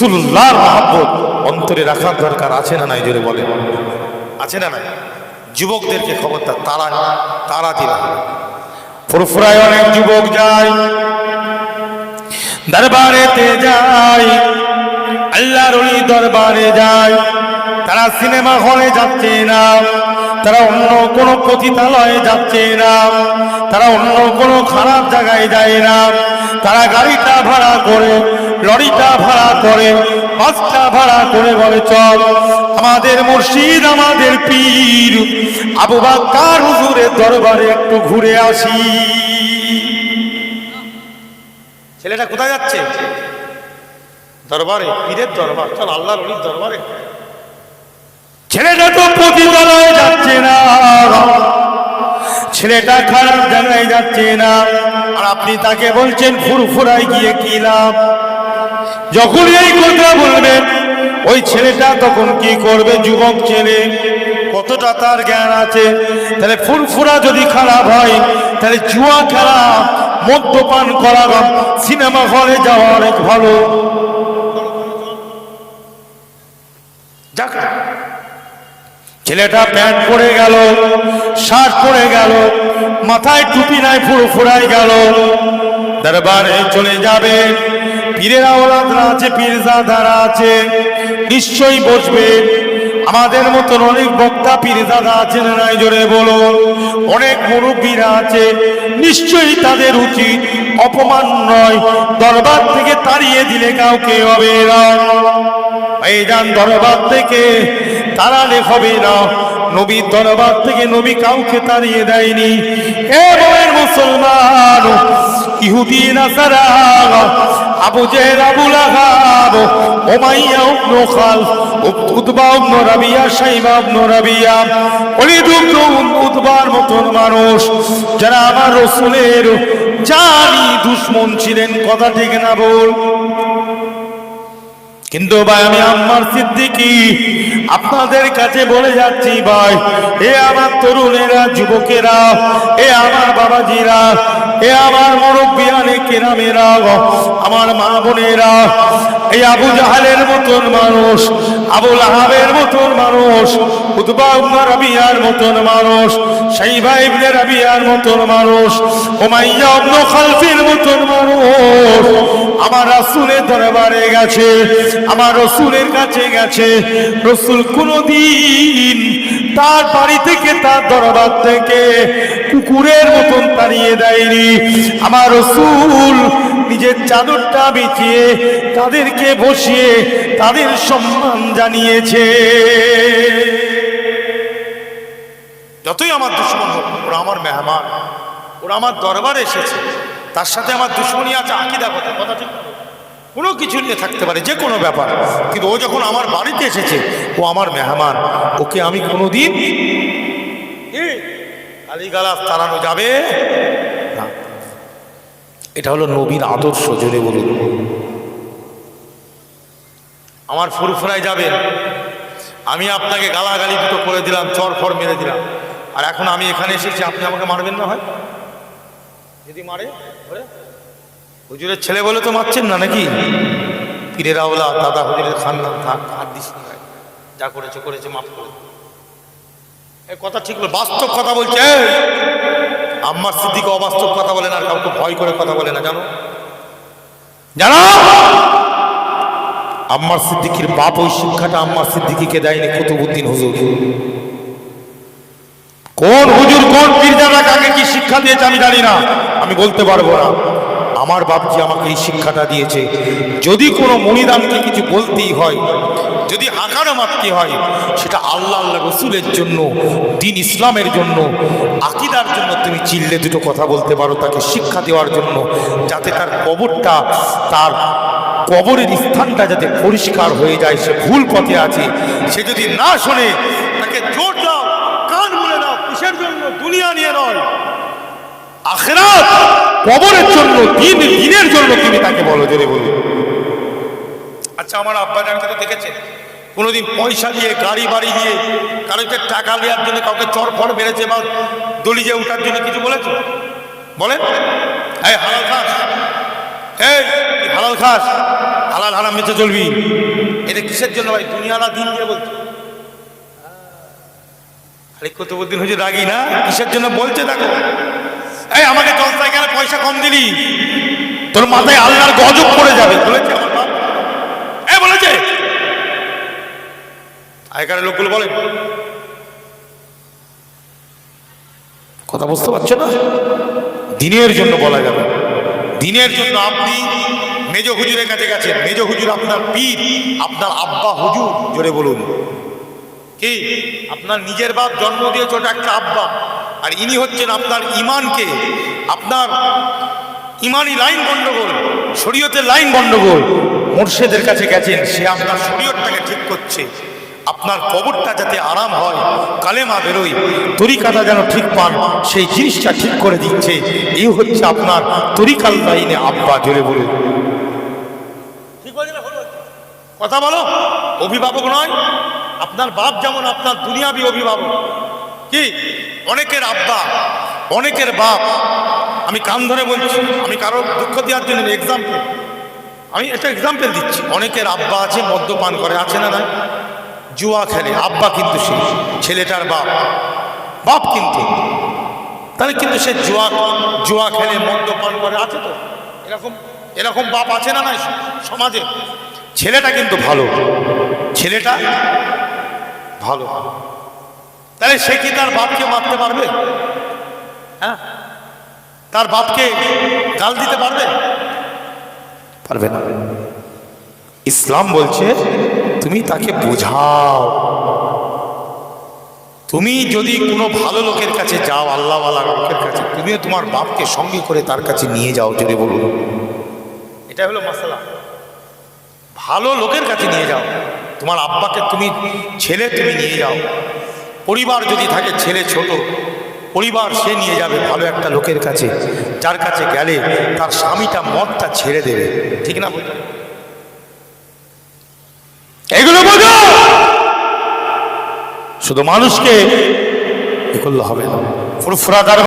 রসুল্লাহর মহাব্বত অন্তরে রাখার দরকার আছে না নাই, জোরে বলে আছে না নাই? যুবকদেরকে খবরদার তারা তারা দিলা ফুরফুরায় অনেক যুবক যায়, দরবারেতে যায়, আল্লাহর দরবারে যায়। তারা সিনেমা হলে যাচ্ছে না, তারা অন্য কোনো পতিতালয়ে যাচ্ছে না, তারা অন্য কোনো খারাপ জায়গায় যায় না, তারা গাড়িটা ভাড়া করে লরিটা ভাড়া করে বাসটা ভাড়া করে বলে, চল, আমাদের মুর্শিদ, আমাদের পীর, আবু বাক্কার হুজুরের দরবারে একটু ঘুরে আসি। ছেলেটা কোথায় যাচ্ছে? দরবারে, পীরের দরবার। চল আল্লাহ অলির দরবারে। ছেলেটা তো পতিতালয়ে যাচ্ছে না। ছেলেটা খারাপ জায়গায় যাচ্ছে না। আর আপনি তাকে বলছেন ফুরফুরাই গিয়ে কি লাভ? যখন এই কথা বলবেন, ওই ছেলেটা তখন কি করবে যুবক ছেলে? কতটা তার জ্ঞান আছে? তাহলে ফুরফুরা যদি খারাপ হয়, তাহলে জুয়া খেলা, মদ্যপান করা সিনেমা হলে যাওয়া অনেক ভালো। ছেলেটা প্যান্ট পরে গেল, শার্ট পরে গেল, মাথায় টুপি নাই পুরো ফুরাই গেল। দরবারে চলে যাবে। পীরের আওলাদরা আছে পীরজাদারা আছে, নিশ্চয়ই বসবে। আমাদের মতন অনেক বক্তা পীরজাদা আছেন নাই, জোরে বলুন অনেক মুরব্বীরা আছে, নিশ্চয়ই তাদের উচিত অপমান নয়। দরবার থেকে তাড়িয়ে দিলে কাউকে হবে না। এই যান দরবার থেকে তাড়ালে হবে না। নবীর দরবার থেকে নবী কাউকে তাড়িয়ে দেয়নি। এ মুসলমান, ইহুদি, নাসারা আবু জেহেল, আবু লাহাব ওমাইয়া উবনু খাল Utba ibn Rabiya Saiba উবনু Rabia Walid ইবনু উতবার মতন মানুষ। যারা আমার রসুলের জানি দুশ্মন ছিলেন, কথা ঠিক না বল। কিন্তু ভাই, আমি আম্মার সিদ্দিকি। আপনাদের কাছে বলে যাচ্ছি ভাই, এ আমার তরুণেরা, যুবকেরা, এ আমার বাবাজিরা, এ আমার মুরব্বিয়ানে কেরামেরা, আমার মা বোনেরা, এই আবু জাহালের মতন মানুষ আবুল আহাবের মতন মানুষ উদ্বা রাবিয়ার মতন মানুষ সাইবা ইবনে মতন মানুষ ইবনে মতন মানুষ। আমার দরবারে গেছে, আমার রসুলের কাছে গেছে। রসুল তার বাড়ি থেকে তার দরবার থেকে কুকুরের মতন তাড়িয়ে দেয়নি। আমার রসুল নিজের চাদরটা বিছিয়ে তাদেরকে বসিয়ে তাদের সম্মান জানিয়েছে। যতই আমার দুশ্মন হোক, ওরা আমার মেহমান, ওরা আমার দরবারে এসেছে। তার সাথে আমার দুশ্মনী আছে, আকিদা কথা কথা ঠিক কোনো কিছু নিয়ে থাকতে পারে, যে কোনো ব্যাপার। কিন্তু ও যখন আমার বাড়িতে এসেছে, ও আমার মেহমান, ওকে আমি কোনো দিন গালাস তাড়ানো যাবে। এটা হলো নবীর আদর্শ, জোরে বলুন। আমার ফুরফুরায় যাবেন আমি আপনাকে গালাগালি দুটো করে দিলাম চর ফর মেরে দিলাম। আর এখন আমি এখানে এসেছি, আপনি আমাকে মারবেন না হয়? যদি মারে হুজুরের ছেলে বলে তো মারছেন না নাকি? পীরের আওলা, দাদা হুজুরের খান্নান থাক হাত দিস যা করেছে করেছে, মাফ করে। এ কথা ঠিক বলে, বাস্তব কথা বলছে! আম্মার সিদ্দিকে অবাস্তব কথা বলে না, আর কাউকে ভয় করে কথা বলে না, জানো? জানো? আম্মার সিদ্দিকির বাপ ওই শিক্ষাটা আম্মার সিদ্দিকিকে দেয়নি কুতুবুদ্দিন হুজুর। কোন হুজুর, কোন পীরজাদা কাকে কি শিক্ষা দিয়েছে আমি জানি না। আমি বলতে পারব না। আমার বাপজি আমাকে এই শিক্ষাটা দিয়েছে। যদি কোনো মনিদানকে কিছু বলতেই হয়, যদি হাঁকানো মারতে হয়, সেটা আল্লাহ আল্লাহ রসুলের জন্য, দিন ইসলামের জন্য, আকিদার জন্য তুমি চিল্লে দুটো কথা বলতে পারো তাকে শিক্ষা দেওয়ার জন্য, যাতে তার কবরটা, তার কবরের স্থানটা যাতে পরিষ্কার হয়ে যায়, সে ভুল পথে আছে। সে যদি না শোনে, তাকে জোর দাও কান মুলে দাও কিসের জন্য দুনিয়া নিয়ে নয় আখেরাত কবরের জন্য, দিন, দিনের জন্য তুমি তাকে বলো জোরে বলো আচ্ছা আমার আব্বা জানকে তো দেখেছে কোনোদিন পয়সা দিয়ে, গাড়ি, বাড়ি দিয়ে কারোকে টাকা নেওয়ার জন্য কাউকে চরফর বেড়েছে বা দলিজে উঠার জন্য কিছু বলেছে? বলেন। এই হালাল খাস। এই হালাল খাস। হালাল হারাম বেঁচে চলবি। এটা কিসের জন্য ভাই? দুনিয়ালা দিন দিয়ে বলছে। আরে কতদিন হয়েছে, রাগি না? কিসের জন্য বলছে দেখো। এই, আমাকে জলসায় গেলে পয়সা কম দিলি। তোর মাথায় আল্লাহর গজব পড়ে যাবে। বলেছে এ বলেছে। আগেকার লোকগুলো বলে, কথা বুঝতে পারছ না? দিনের জন্য বলা যাবে। দিনের জন্য আপনি মেজ হুজুরের কাছে গেছেন। মেজ হুজুর আপনার পীর, আপনার আব্বা হুজুর, জোরে বলুন। কি? আপনার নিজের বাপ জন্ম দিয়েছে, ওটা একটা আব্বা। আর ইনি হচ্ছেন আপনার ইমানকে, আপনার ইমানি লাইন গন্ডগোল, শরীয়তের লাইন গন্ডগোল। মোর্শেদের কাছে গেছেন, সে আপনার শরীয়তটাকে ঠিক করছে। আপনার কবরটা যাতে আরাম হয়, কালেমা বেরোয়, তরিকাটা যেন ঠিক পান, সেই জিনিসটা ঠিক করে দিচ্ছে। এই হচ্ছে আপনার তরিকাল লাইনে আব্বা, জোরে বলুন? কথা বলো, অভিভাবক নয়, আপনার বাপ যেমন আপনার দুনিয়াবি অভিভাবক কি? অনেকের আব্বা, অনেকের বাপ। আমি কান ধরে বলছি, আমি কারও দুঃখ দেওয়ার জন্য এক্সাম্পল আমি একটা এক্সাম্পল দিচ্ছি। অনেকের আব্বা আছে, মদ্যপান করে, আছে না জুয়া খেলে, আব্বা কিন্তু সে, ছেলেটার বাপ। বাপ কিন্তু। তাহলে কিন্তু সে জুয়া জুয়া খেলে, মদ্যপান করে, আছে তো? এরকম এরকম বাপ আছে না নাই সমাজে? ছেলেটা কিন্তু ভালো। ছেলেটা ভালো। তাহলে সে কি তার বাপকে মারতে পারবে? হ্যাঁ? তার বাপকে গাল দিতে পারবে? পারবে না। ইসলাম বলছে তুমি তাকে বোঝাও। তুমি যদি কোনো ভালো লোকের কাছে যাও আল্লাহওয়ালা লোকের কাছে তুমিও তোমার বাপকে সঙ্গে করে তার কাছে নিয়ে যাও যদি বলুন এটা হলো মশলা ভালো লোকের কাছে নিয়ে যাও। তোমার আব্বাকে তুমি ছেলে তুমি নিয়ে যাও। পরিবার যদি থাকে, ছেলে ছোট, পরিবার সে নিয়ে যাবে ভালো একটা লোকের কাছে, যার কাছে গেলে তার স্বামীটা মদটা ছেড়ে দেবে, ঠিক না এগুলো বোঝো! শুধু মানুষকে এ করলে হবে না। ফুরফুরাদার